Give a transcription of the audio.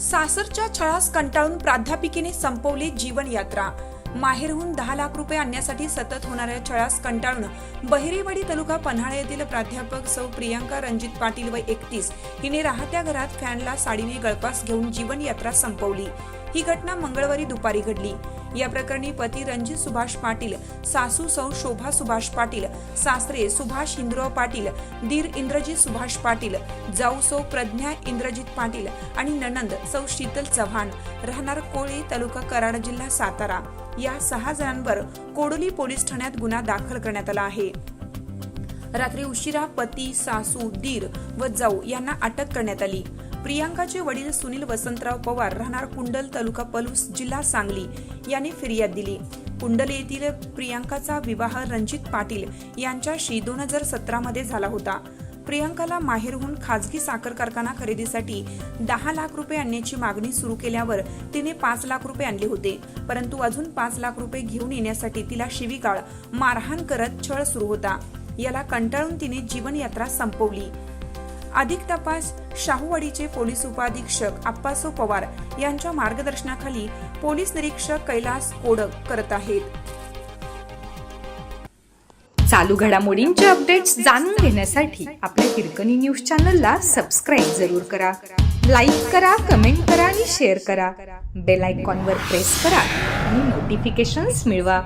सासरच्या छळास कंटाळून प्राध्यापिकेने संपवली जीवनयात्रा. माहेरहून दहा लाख रुपये आणण्यासाठी सतत होणाऱ्या छळास कंटाळून बहिरेवाडी तालुका पन्हाळा येथील प्राध्यापक सौ प्रियांका रणजित पाटील व एकतीस हिने राहत्या घरात फॅनला साडीने गळपास घेऊन जीवनयात्रा संपवली. ही घटना मंगळवारी दुपारी घडली. या प्रकरणी पती रणजित सुभाष पाटील सासू सौ शोभा सुभाष पाटील सासरे सुभाष हिंदुराव पाटील दीर इंद्रजित सुभाष पाटील जाऊ सौ प्रज्ञा इंद्रजित पाटील आणि ननंद सौ शीतल चव्हाण. राहणार कोळी तालुका कराड जिल्हा सातारा. या सहा जणांवर कोडोली पोलीस ठाण्यात गुन्हा दाखल करण्यात आला आहे. रात्री उशिरा पती सासू दीर व जाऊ यांना अटक करण्यात आली. प्रियांकाचे वडील सुनील वसंतराव पवार राहणार कुंडल तालुका पलूस जिल्हा सांगली. यांनी फिर्याद दिली. कुंडल येथील प्रियांकाचा विवाह रणजित पाटील यांच्याशी दोन हजार सतरामध्ये झाला होता. प्रियांकाला माहेरहून खाजगी साखर कारखाना खरेदीसाठी दहा लाख रुपये आणण्याची मागणी सुरू केल्यावर तिने पाच लाख रुपये आणले होते. परंतु अजून पाच लाख रुपये घेऊन येण्यासाठी तिला शिवीगाळ मारहाण करत छळ सुरू होता. याला कंटाळून तिने जीवनयात्रा संपवली. अधिक तपास शाहूवाडीचे पोलीस उपाधीक्षक आप्पासो पवार यांच्या मार्गदर्शनाखाली पोलीस निरीक्षक कैलास कोडक करत आहेत. चालू घडामोडींचे अपडेट्स जाणून घेण्यासाठी आपल्या हिरकणी न्यूज चॅनलला सबस्क्राईब जरूर करा. लाईक करा कमेंट करा आणि शेअर करा. बेल आयकॉनवर प्रेस करा आणि नोटिफिकेशन्स मिळवा.